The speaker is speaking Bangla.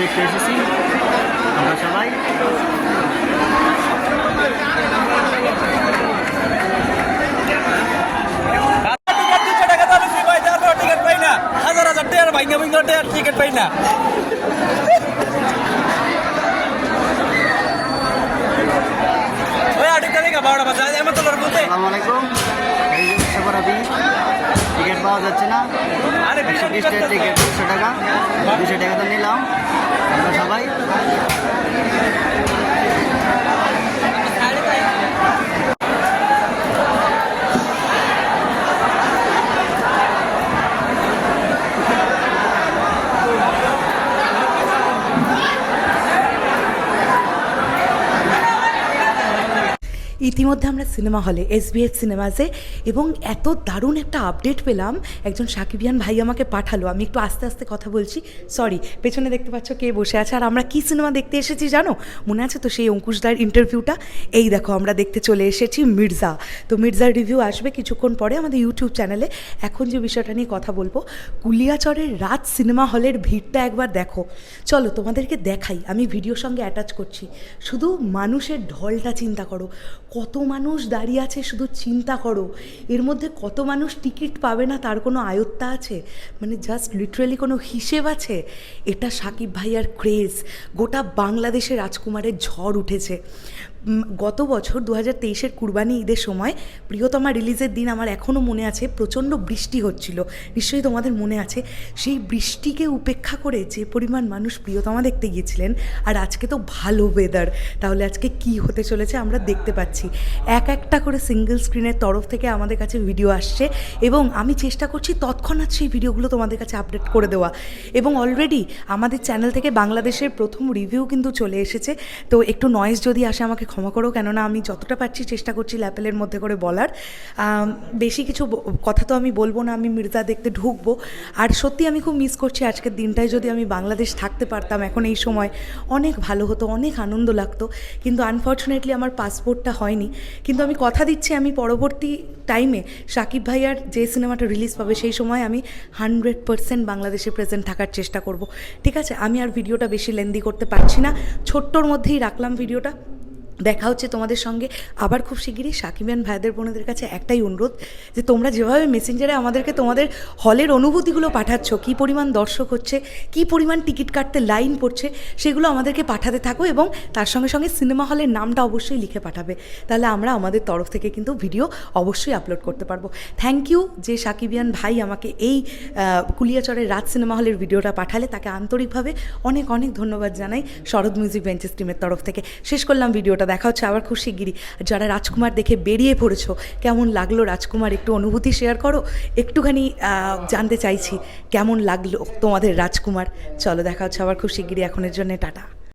দেখতে এসেছি। আমরা সবাই টিকিট পাই না হাজার হাজার টিকিট পাই না। পাওয়া যাচ্ছে না। একশো বিশ থেকে টিকিট দুশো টাকা দুশো টাকা তো নিলাম। আমরা সবাই ইতিমধ্যে আমরা সিনেমা হলে এসবিএফ সিনেমাসে এবং এত দারুণ একটা আপডেট পেলাম। একজন সাকিবিয়ান ভাই আমাকে পাঠালো। আমি একটু আস্তে আস্তে কথা বলছি। সরি পেছনে দেখতে পাচ্ছ কে বসে আছে। আর আমরা কি সিনেমা দেখতে এসেছি জানো? মনে আছে তো সেই অঙ্কুশদার ইন্টারভিউটা এই দেখো, আমরা দেখতে চলে এসেছি মির্জা। তো মির্জার রিভিউ আসবে কিছুক্ষণ পরে আমাদের ইউটিউব চ্যানেলে এখন যে বিষয়টা নিয়ে কথা বলব, কুলিয়াচরের রাত সিনেমা হলের ভিড়টা একবার দেখো। চলো, তোমাদেরকে দেখাই। আমি ভিডিওর সঙ্গে অ্যাটাচ করছি। শুধু মানুষের ঢলটা চিন্তা করো। কত মানুষ দাঁড়িয়ে আছে শুধু চিন্তা করো। এর মধ্যে কত মানুষ টিকিট পাবে না তার কোনো আয়ত্তা আছে? মানে জাস্ট লিটারেলি কোনো হিসেব আছে? এটা সাকিব ভাইয়ার ক্রেজ গোটা বাংলাদেশে রাজকুমারের ঝড় উঠেছে। গত বছর দু হাজার তেইশের কুরবানি ঈদের সময় প্রিয়তমা রিলিজের দিন আমার এখনও মনে আছে, প্রচণ্ড বৃষ্টি হচ্ছিল। নিশ্চয়ই তোমাদের মনে আছে, সেই বৃষ্টিকে উপেক্ষা করে যে পরিমাণ মানুষ প্রিয়তমা দেখতে গিয়েছিলেন, আর আজকে তো ভালো ওয়েদার তাহলে আজকে কি হতে চলেছে আমরা দেখতে পাচ্ছি। এক একটা করে সিঙ্গেল স্ক্রিনের তরফ থেকে আমাদের কাছে ভিডিও আসছে এবং আমি চেষ্টা করছি তৎক্ষণাৎ সেই ভিডিওগুলো তোমাদের কাছে আপডেট করে দেওয়া। এবং অলরেডি আমাদের চ্যানেল থেকে বাংলাদেশের প্রথম রিভিউ কিন্তু চলে এসেছে, তো একটু নয়েজ যদি আসে আমাকে ক্ষমা করো, কেননা আমি যতটা পারছি চেষ্টা করছি ল্যাপেলের মধ্যে করে বলার। বেশি কিছু কথা তো আমি বলব না, আমি মির্জা দেখতে ঢুকবো। আর সত্যি আমি খুব মিস করছি আজকের দিনটায়, যদি আমি বাংলাদেশ থাকতে পারতাম, এখন এই সময় অনেক ভালো হতো, অনেক আনন্দ লাগতো। কিন্তু আনফর্চুনেটলি আমার পাসপোর্টটা হয়নি। কিন্তু আমি কথা দিচ্ছি, আমি পরবর্তী টাইমে সাকিব ভাইয়ার যে সিনেমাটা রিলিজ পাবে, সেই সময় আমি হান্ড্রেড পার্সেন্ট বাংলাদেশে প্রেজেন্ট থাকার চেষ্টা করব। ঠিক আছে? আমি আর ভিডিওটা বেশি লেন্দি করতে পারছি না। ছোট্টর মধ্যেই রাখলাম ভিডিওটা দেখা হচ্ছে তোমাদের সঙ্গে। আবার খুব শিগগিরই সাকিবিয়ান ভাইদের বোনদের কাছে একটাই অনুরোধ যে তোমরা যেভাবে মেসেঞ্জারে আমাদেরকে তোমাদের হলের অনুভূতিগুলো পাঠাচ্ছ, কী পরিমাণ দর্শক হচ্ছে, কী পরিমাণ টিকিট কাটতে লাইন পড়ছে, সেগুলো আমাদেরকে পাঠাতে থাকো এবং তার সঙ্গে সঙ্গে সিনেমা হলের নামটা অবশ্যই লিখে পাঠাবে। তাহলে আমরা আমাদের তরফ থেকে কিন্তু ভিডিও অবশ্যই আপলোড করতে পারব। থ্যাংক ইউ যে সাকিবিয়ান ভাই আমাকে এই কুলিয়াচরের রাত সিনেমা হলের ভিডিওটা পাঠালে। তাকে আন্তরিকভাবে অনেক অনেক ধন্যবাদ জানাই শরৎ মিউজিক বেঞ্চেস টিমের তরফ থেকে। শেষ করলাম ভিডিওটা দেখা হচ্ছে আবার খুব শিগগিরই। যারা রাজকুমার দেখে বেরিয়ে পড়েছো, কেমন লাগল রাজকুমার? একটু অনুভূতি শেয়ার করো। একটুখানি জানতে চাইছি, কেমন লাগল তোমাদের রাজকুমার? চলো, দেখা হচ্ছে আবার খুব শিগগিরই। এখনের জন্য টাটা।